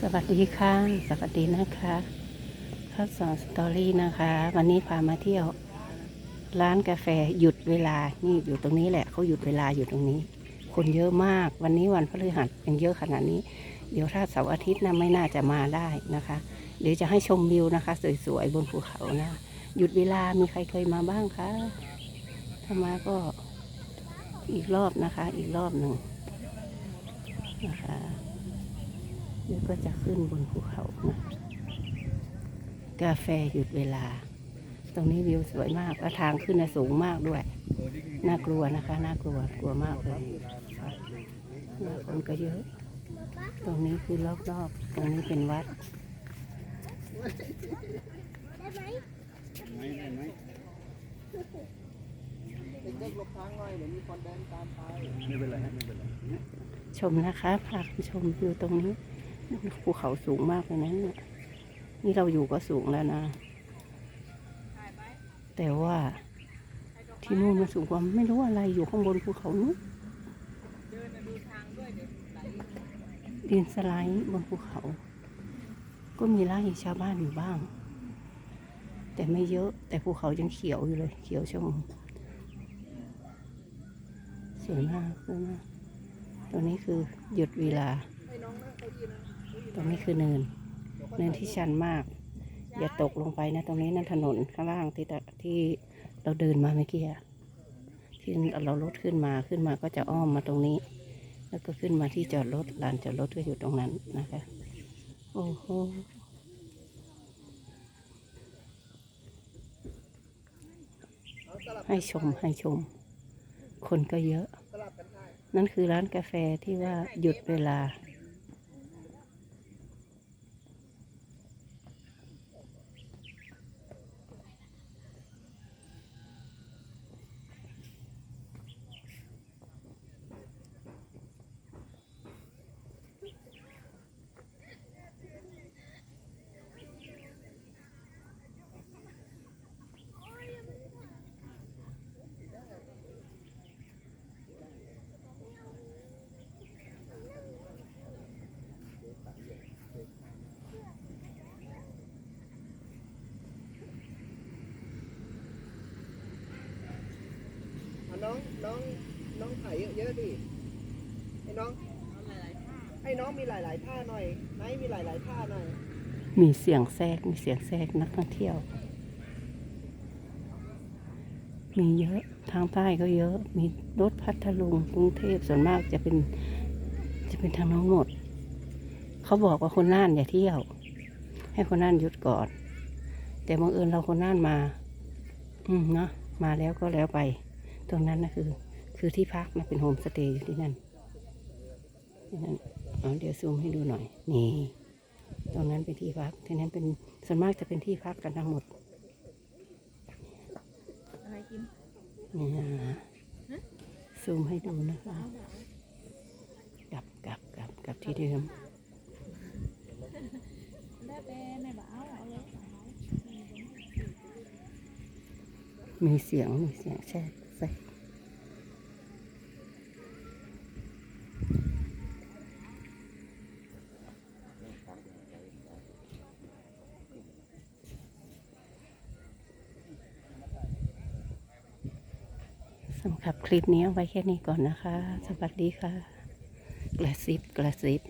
สวัสดีค่ะ สวัสดีนะคะข้าวสอนสตอรี่นะคะ วันนี้พามาเที่ยว ร้านกาแฟหยุดเวลา นี่อยู่ตรงนี้แหละเขาหยุดเวลาอยู่ตรงนี้ คนเยอะมาก วันนี้วันพฤหัสยังเยอะขนาดนี้ เดี๋ยวถ้าเสาร์อาทิตย์นะไม่น่าจะมาได้นะคะ เดี๋ยวจะให้ชมวิวนะคะ สวยๆบนภูเขานะ หยุดเวลามีใครเคยมาบ้างคะถ้ามาก็อีกรอบนะคะ อีกรอบหนึ่งนะคะ เดี๋ยวก็จะขึ้นบนภูเขานะกาแฟหยุดเวลา ตรงนี้วิวสวยมากแล้วทางขึ้นนะสูงมากด้วย น่ากลัวนะคะ น่ากลัว กลัวมากเลยค่ะคนก็เยอะ ตรงนี้คือรอบๆ ตรงนี้เป็นวัดไม่เป็นไรไม่เป็นไรชมนะคะพาชมวิวตรงนี้ ภูเขาสูงมากเลยนะเนี่ยนี่เราอยู่ก็สูงแล้วนะ แต่ว่าที่นู่นมันสูงกว่าไม่รู้อะไรอยู่ข้างบนภูเขานู้นดินสไลด์บนภูเขา ก็มีไร่ชาวบ้านอยู่บ้าง แต่ไม่เยอะแต่ภูเขายังเขียวอยู่เลย เขียวชมสวยมากสวยมากตรงนี้คือหยุดเวลา ตรงนี้คือเนิน เนินที่ชันมาก อย่าตกลงไปนะ ตรงนี้นั่นถนนข้างล่างที่ที่เราเดินมาเมื่อกี้ที่เรารถขึ้นมาขึ้นมาก็จะอ้อมมาตรงนี้ แล้วก็ขึ้นมาที่จอดรถลานจอดรถก็อยู่ตรงนั้นนะคะโอ้โหให้ชมให้ชม คนก็เยอะ นั่นคือร้านกาแฟที่ว่าหยุดเวลา น้องน้องน้องถ่ายเยอะๆดิให้น้องให้น้องมีหลายๆท่าหน่อยไหนมีหลายๆท่าหน่อย มีเสียงแทรกมีเสียงแทรกนักท่องเที่ยว มีเยอะทางใต้ก็เยอะ มีรถพัทลุงกรุงเทพส่วนมากจะเป็นจะเป็นทางน้นหมด เขาบอกว่าคนน่านอย่าเที่ยว ให้คนน่านหยุดก่อน แต่บังเอิญเราคนน่านมา อืมเนาะมาแล้วก็แล้วไป ตรงนั้นนะคือ คือที่พักนะเป็นโฮมสเตย์อยู่ที่นั่นที่นั่นเอาเดี๋ยวซูมให้ดูหน่อย นี่ ตรงนั้นเป็นที่พักที่นั้นเป็นส่วนมากจะเป็นที่พักกันทั้งหมดนี่นะซูมให้ดูนะคะกลับกลับกลับกลับที่เดิมมีเสียงมีเสียงแช่ ใส่สำหรับคลิปนี้เอาไว้แค่นี้ก่อนนะคะ สวัสดีค่ะ กระซิบกระซิบ